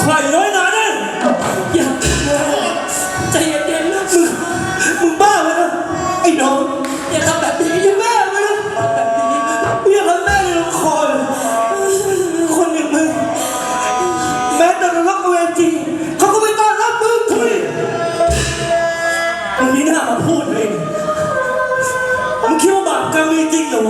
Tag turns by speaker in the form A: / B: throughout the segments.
A: ใครน้อยนาเนี่ย
B: อย่าใจเย็นๆนะ
A: มึงมึงบ้าไปนะไอ้น้อง
B: อย่าทำแบบนี้
A: อย่าแม่ไปนะ
B: แบบนี้
A: อย่าทำแม่ในละครคนอย่างมึงแม้แต่นรกเวทีเขาก็ไม่ต้อนรับมึงทุยมึงนี่หน้ามาพูดเองมึงคิดว่าบาปกรรมมีจริงเหรอ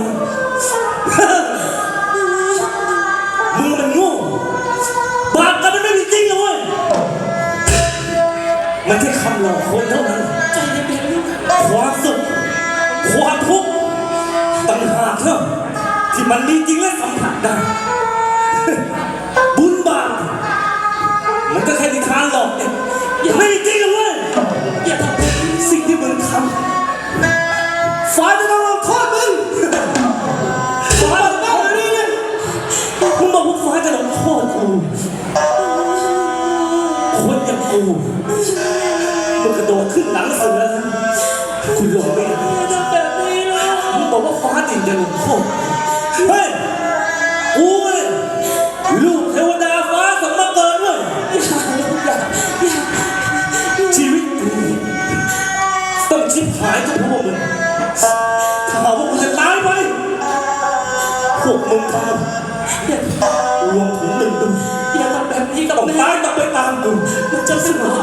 A: มันแค่คำหลอกคนเท่านั้น
B: ใจเย็นๆลูก
A: ความสุข ความทุกข์ต่างหากเล่าที่มันมีจริงและสัมผัสได้ บุญบาปมันก็แค่นิทานหลอกเองไม่มีจริงหรอกเว้ย
B: อย่าทำแบบนี้
A: สิ่งที่มึงทำฟ้าจะต้องลงโทษมึงฟ้าบอกแม่แบบนี้เนี่ยมึงบอกว่าฟ้าจะลงโทษกูคนอย่างกู มึงกระโดดขึ้นหลังเสือนะคุณหลงไม่ได้
B: อย่าทำแบบนี้ลูก
A: มึงบอกว่าฟ้าจริงจะลงโทษเฮ้ยกูเนี่ยลูกเทวดาฟ้าสมมาเกิดด้วย
B: อย่าลูกอย่าอย่า
A: ชีวิตกูต้องชิบหายกับพวกมึงถ้าหากว่ากูจะตายไปพวกมึงท
B: อย่าำ
A: รวมถึงมึงด้วย
B: อย่าทำแบบนี้กับ
A: ต้อง
B: แม่
A: ตายต้องไปตามกู
B: มันจะเป็นบาปก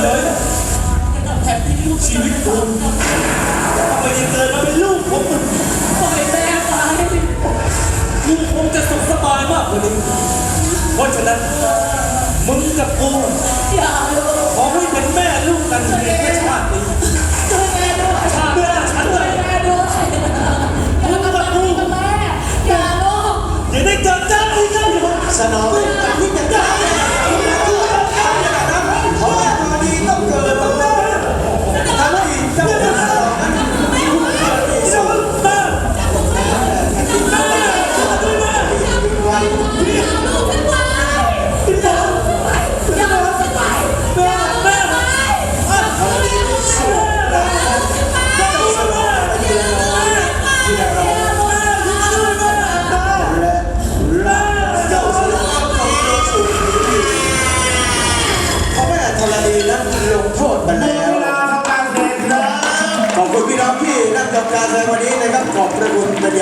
A: เดี๋ยว
B: ก็
A: เล
B: ย
A: นะแถ
B: มที่ลูก
A: ชีวิตกูไม่ได้เกิดมาเป็นลูกของมึง
B: ปล่อยแม่ไป
A: กูคงจะสุขสบายมากกว่านี้เพราะฉะนั้นมึงกับกู
B: อย่า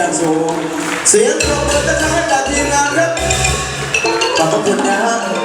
A: อ
B: ย่า
C: งสูง เสี
B: ย
C: งปรบมือดังๆให้กับทีมงานครับขอบคุณนะครับ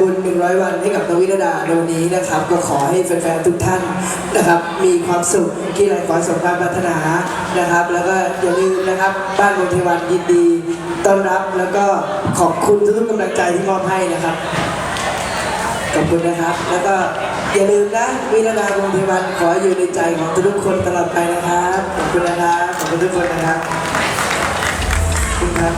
C: บุญ 100 วันให้กับนวิรดาในวันนี้นะครับ ก็ขอให้แฟนๆทุกท่านนะครับ มีความสุขที่ไรขอสมความปรารถนานะครับ แล้วก็อย่าลืมนะครับ บ้านกำเทวันยินดี ต้อนรับแล้วก็ขอบคุณทุกๆกำลังใจที่มอบให้นะครับขอบคุณนะครับ แล้วก็อย่าลืมนะวิรดากรุงเทวันขออยู่ในใจของทุกคนตลอดไปนะครับขอบคุณนะครับขอบคุณทุกคนนะครับขอบคุณครับ